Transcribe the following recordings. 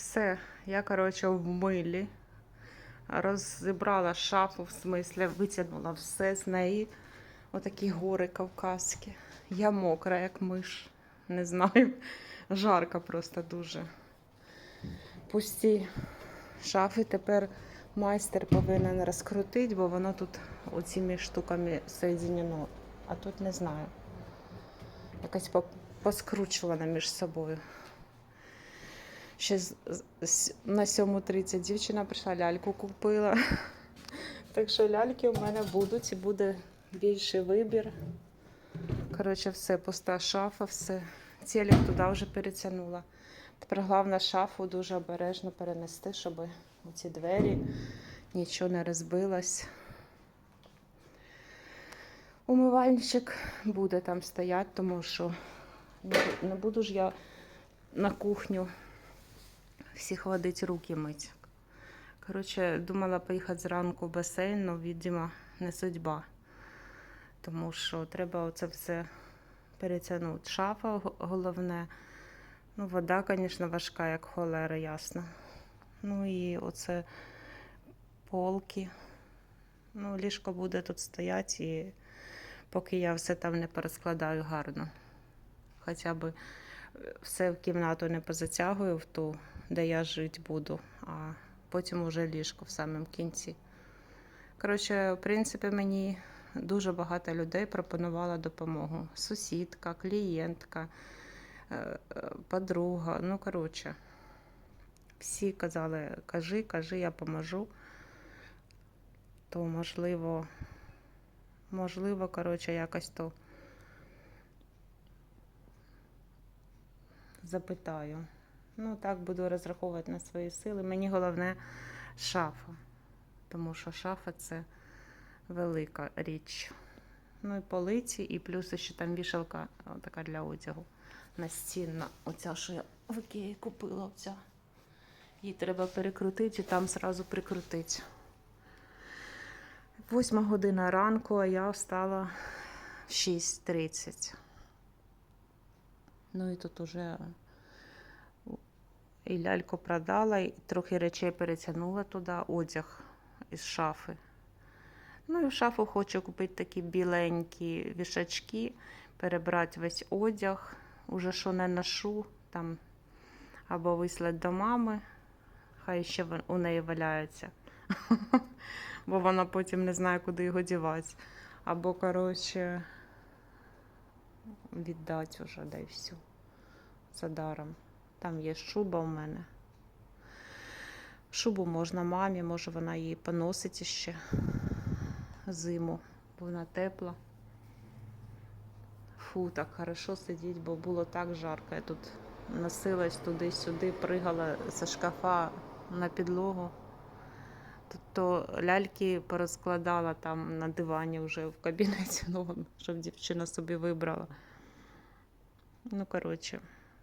Все, я, коротше, в милі. Розібрала шафу, в смислі, витягнула все з неї. Отакі гори кавказькі. Я мокра, як миш. Не знаю. Жарко просто дуже. Пусті шафи тепер майстер повинен розкрутити, бо воно тут оціми штуками соєдинено. А тут не знаю. Якось по- поскручувано між собою. Ще на 7.30 дівчина прийшла, ляльку купила. Так що ляльки у мене будуть і буде більший вибір. Коротше, все, пуста шафа, все. Телек туди вже перетягнула. Тепер головне шафу дуже обережно перенести, щоб ці двері нічого не розбилось. Умивальничок буде там стояти, тому що не буду ж я на кухню всіх водить руки мить. Коротше, думала поїхати зранку в басейн, але, видимо, не судьба. Тому що треба оце все перетягнути. Шафа головне. Ну, вода, звісно, важка, як холера, ясно. Ну і оце полки. Ну, ліжко буде тут стояти, і поки я все там не порозкладаю гарно. Хоча б е, все в кімнату не позатягую в ту, де я жити буду, а потім уже ліжко в самому кінці. Коротше, в принципі, мені дуже багато людей пропонувало допомогу. Сусідка, клієнтка, е, е, подруга. Ну, коротше, всі казали, кажи, кажи, я поможу. То можливо, можливо, коротше, якось то запитаю. Ну, так буду розраховувати на свої сили. Мені головне шафа, тому що шафа це велика річ. Ну і полиці, і плюс ще там вішалка така для одягу. Настінна. Оця, що я в Ікеї купила. Оця. Її треба перекрутити і там зразу прикрутити. Восьма година ранку, а я встала в 6.30. Ну і тут уже і ляльку продала, і трохи речей перетягнула туди, одяг із шафи. Ну і в шафу хочу купити такі біленькі вішачки, перебрати весь одяг, уже що не ношу, там або вислати до мами, хай ще у неї валяється, бо вона потім не знає, куди його дівати. Або, коротше, віддати вже, й все. За даром. Там є шуба у мене. Шубу можна мамі, може вона її поносить іще зиму, бо вона тепла. Фу, так хорошо сидіть, бо було так жарко. Я тут носилась туди-сюди, пригала зі шкафа на підлогу. Тут то ляльки порозкладала там на дивані вже в кабінеті, ну, щоб дівчина собі вибрала. Ну, коротше,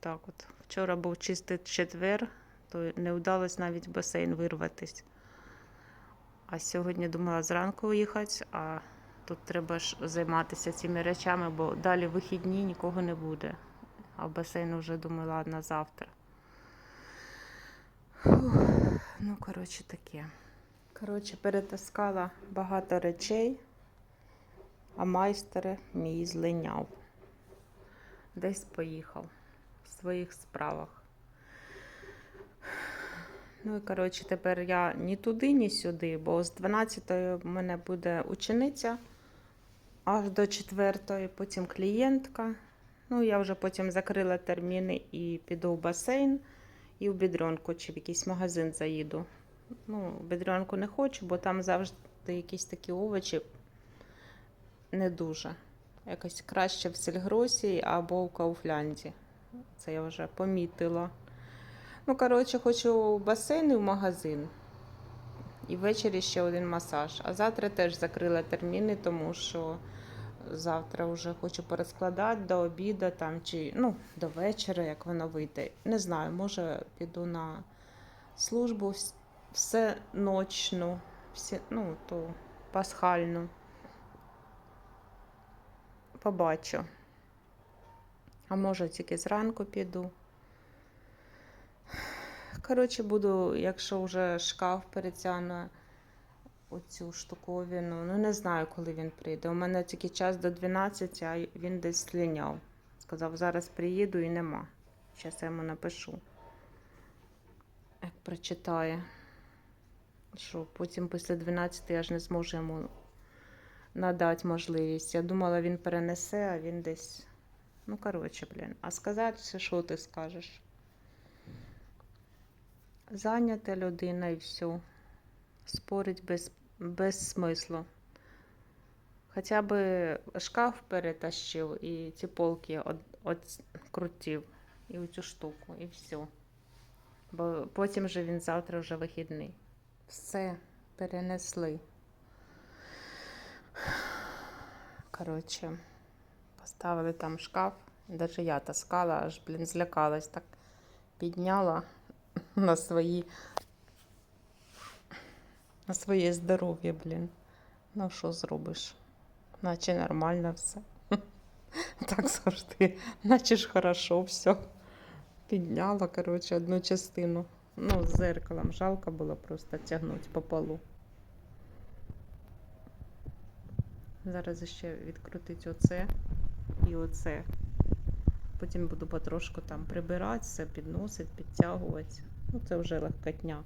так от. Вчора був чистий четвер, то не вдалося навіть в басейн вирватись. А сьогодні думала зранку їхати, а тут треба ж займатися цими речами, бо далі вихідні нікого не буде. А в басейн вже думаю, ладно, завтра. Ну, коротше, таке. Коротше, перетаскала багато речей, а майстер мій злиняв. Десь поїхав в своїх справах. Ну і коротше, тепер я ні туди, ні сюди, бо з 12-ї в мене буде учениця аж до 4-ї, потім клієнтка. Ну, я вже потім закрила терміни і піду в басейн, і в бідронку, чи в якийсь магазин заїду. Ну, в бідронку не хочу, бо там завжди якісь такі овочі не дуже. Якось краще в сільгросі або в Кауфлянді. Це я вже помітила. Ну, коротше, хочу в басейн і в магазин. І ввечері ще один масаж. А завтра теж закрила терміни, тому що завтра вже хочу порозкладати до обіду там, чи ну, до вечора, як воно вийде. Не знаю, може піду на службу вс- все ночну, всі, ну, ту пасхальну. Побачу. А може тільки зранку піду. коротше, буду, якщо вже шкаф перетягне оцю штуковину. Ну, не знаю, коли він прийде. У мене тільки час до 12, а він десь слиняв. Сказав, зараз приїду і нема. Зараз я йому напишу. Як прочитає. Що потім після 12 я ж не зможу йому надати можливість. Я думала, він перенесе, а він десь. Ну, коротше, блін. А сказати, що ти скажеш? Зайнята людина і все. Спорить без, без смислу. Хоча б шкаф перетащив і ці полки от, от крутив і оцю штуку, і все. Бо потім же він завтра вже вихідний. Все перенесли. Коротше, поставили там шкаф. Навіть я таскала, аж, блін, злякалась, так підняла на свої на своє здоров'я, блін. Ну, що зробиш? Наче нормально все. Так завжди. Наче ж хорошо все. Підняла, коротше, одну частину. Ну, з зеркалом жалко було просто тягнути по полу. Зараз ще відкрутити оце і оце. Потім буду потрошку там прибирати все, підносити, підтягувати. Ну, це вже легкотня.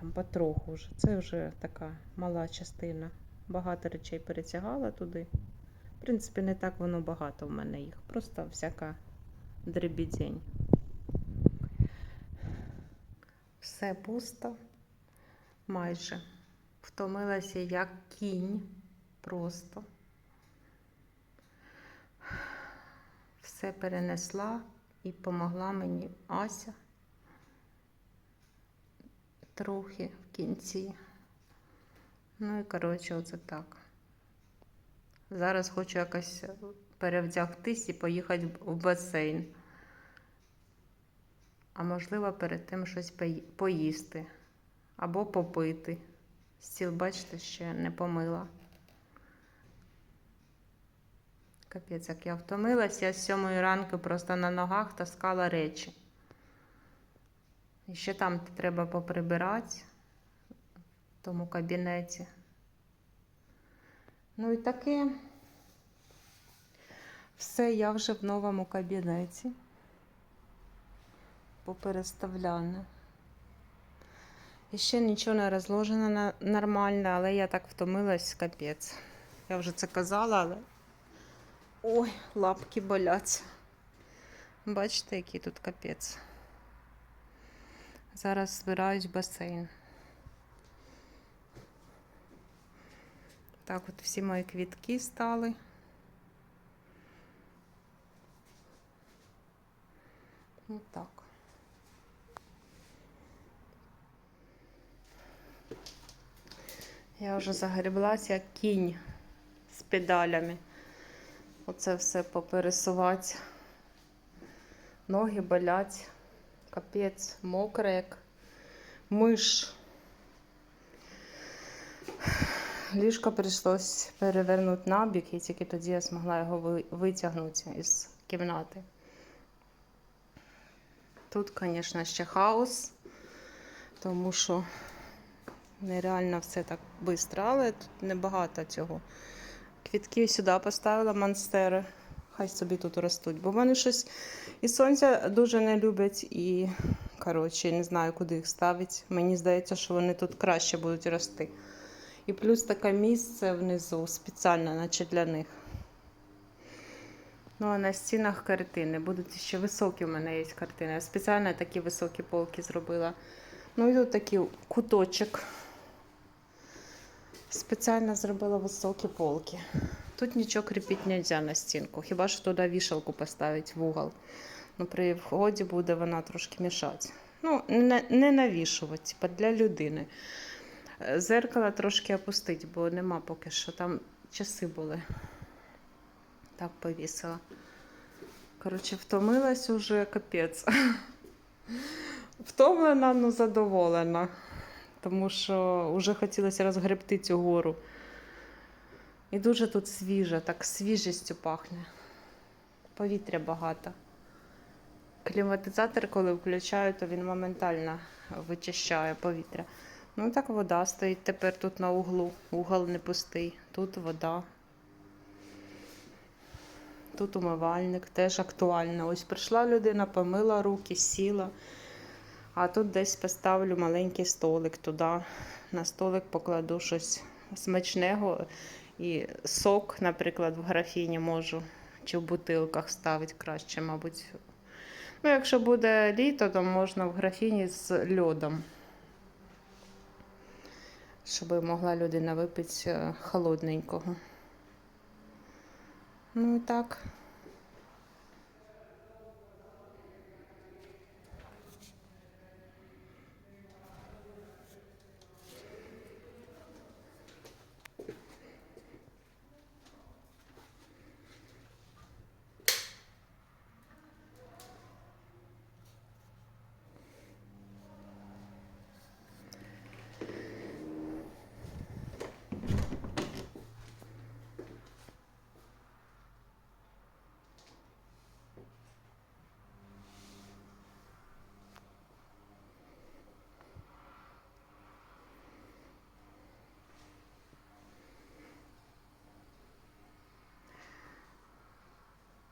Там потроху вже. Це вже така мала частина. Багато речей перетягала туди. В принципі, не так воно багато в мене їх. Просто всяка дребідень. Все пусто. Майже. Втомилася як кінь. Просто. Все перенесла і помогла мені Ася трохи в кінці. Ну і коротше, оце так. Зараз хочу якось перевдягтись і поїхати в басейн. А можливо, перед тим щось поїсти або попити. Стіл, бачите, ще не помила. Капець, як я втомилась, я з сьомої ранку просто на ногах таскала речі. І ще там треба поприбирати в тому кабінеті. Ну і таке. Все, я вже в новому кабінеті. Попереставляне. І ще нічого не розложено нормально, але я так втомилась, капець. Я вже це казала, але. Ой, лапки болять. Бачите, який тут капець. Зараз збираюсь в басейн. Так, от всі мої квітки стали. Ну так. Я вже загреблась, як кінь з педалями. Оце все попересувати. Ноги болять. Капець, мокре, як миш. Ліжко прийшлось перевернути на бік, і тільки тоді я змогла його витягнути із кімнати. Тут, звісно, ще хаос, тому що нереально все так швидко, але тут небагато цього. Квітки сюди поставила монстери. Хай собі тут ростуть. Бо вони щось і сонця дуже не люблять, і коротше, не знаю, куди їх ставити. Мені здається, що вони тут краще будуть рости. І плюс таке місце внизу спеціально, наче для них. Ну, а на стінах картини. Будуть ще високі в мене є картини. Я спеціально такі високі полки зробила. Ну і тут такий куточок. Спеціально зробила високі полки. Тут нічого кріпити не можна на стінку. Хіба що туди вішалку поставити в угол. Ну, при вході буде вона трошки мішати. Ну, не, не навішувати, типа для людини. Зеркало трошки опустить, бо нема поки що. Там часи були. Так повісила. Коротше, втомилась уже капець. Втомлена, ну задоволена. Тому що вже хотілося розгребти цю гору. І дуже тут свіже, так свіжістю пахне. Повітря багато. кліматизатор, коли включаю, то він моментально вичищає повітря. Ну так вода стоїть тепер тут на углу. Угол не пустий. Тут вода. Тут умивальник теж актуально. Ось прийшла людина, помила руки, сіла. А тут десь поставлю маленький столик туди. На столик покладу щось смачного. І сок, наприклад, в графіні можу. Чи в бутилках ставити краще, мабуть. Ну, якщо буде літо, то можна в графіні з льодом. Щоб могла людина випити е, холодненького. Ну і так.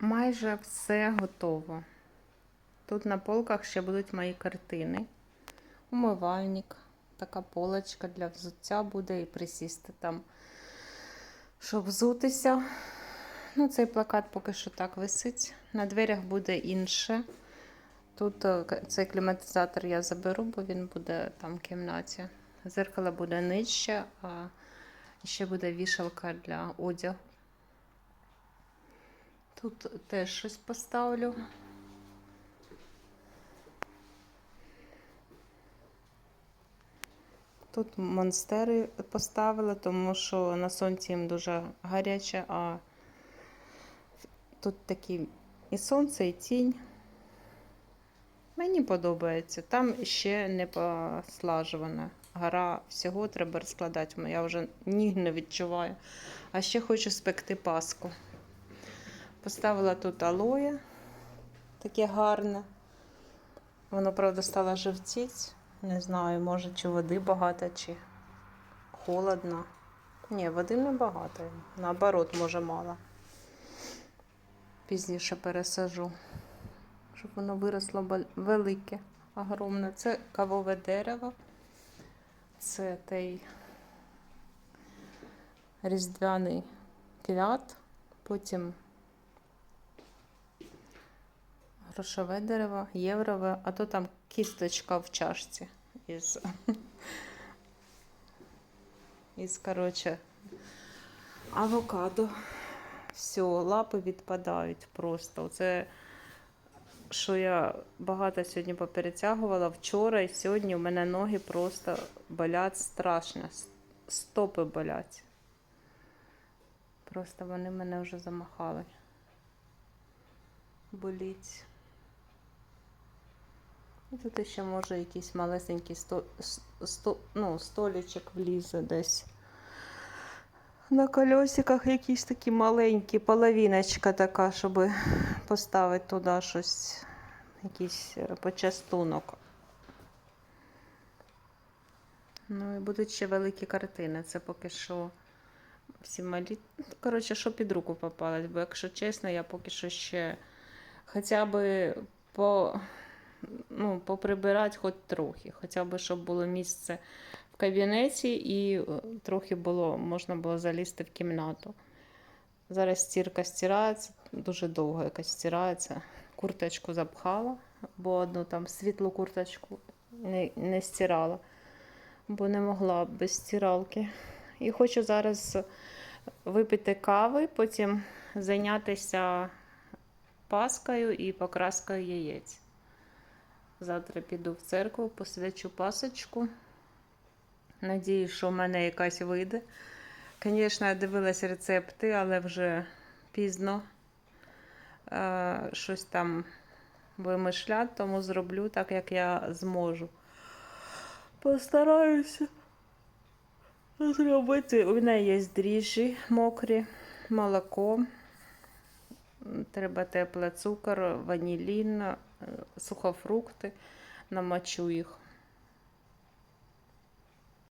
Майже все готово. Тут на полках ще будуть мої картини. Умивальник, така полочка для взуття буде і присісти там, щоб взутися. Ну, цей плакат поки що так висить. На дверях буде інше. Тут е, цей кліматизатор я заберу, бо він буде там в кімнаті. Зеркало буде нижче, а ще буде вішалка для одягу. Тут теж щось поставлю. Тут монстери поставила, тому що на сонці їм дуже гаряче, а тут такі і сонце, і тінь. Мені подобається. Там ще не послажувана. Гора всього треба розкладати. Я вже ніг не відчуваю. А ще хочу спекти паску. Поставила тут алоє, таке гарне. Воно, правда, стало живціць. Не знаю, може, чи води багато, чи холодно. Ні, води не багато. Наоборот, може, мало. Пізніше пересажу, щоб воно виросло велике, огромне. Це кавове дерево. Це той різдвяний квят. Потім грошове дерево, єврове, а то там кісточка в чашці із, із коротше, авокадо. Все, лапи відпадають просто. Це, що я багато сьогодні поперетягувала вчора і сьогодні у мене ноги просто болять страшно. Стопи болять. Просто вони мене вже замахали. Боліть. І тут ще може якийсь малесенький сто, сто, ну, столічок влізе десь. На колесиках якісь такі маленькі, половиночка така, щоб поставити туди щось, якийсь е, почастунок. Ну і будуть ще великі картини. Це поки що всі малі. Ну, Коротше, що під руку попалось, бо якщо чесно, я поки що ще хоча б по, ну, поприбирати хоч трохи, хоча б щоб було місце в кабінеті і е, трохи було, можна було залізти в кімнату. Зараз стірка стирається, дуже довго якась стирається. Курточку запхала, бо одну там світлу курточку не, не стирала, бо не могла без стиралки. І хочу зараз випити кави, потім зайнятися паскою і покраскою яєць. Завтра піду в церкву, посвячу пасочку. Надіюсь, що в мене якась вийде. Звісно, я дивилась рецепти, але вже пізно е, щось там вимишляти, тому зроблю так, як я зможу. Постараюся зробити. У мене є дріжджі мокрі, молоко. Треба тепле цукор, ванілін, сухофрукти, намочу їх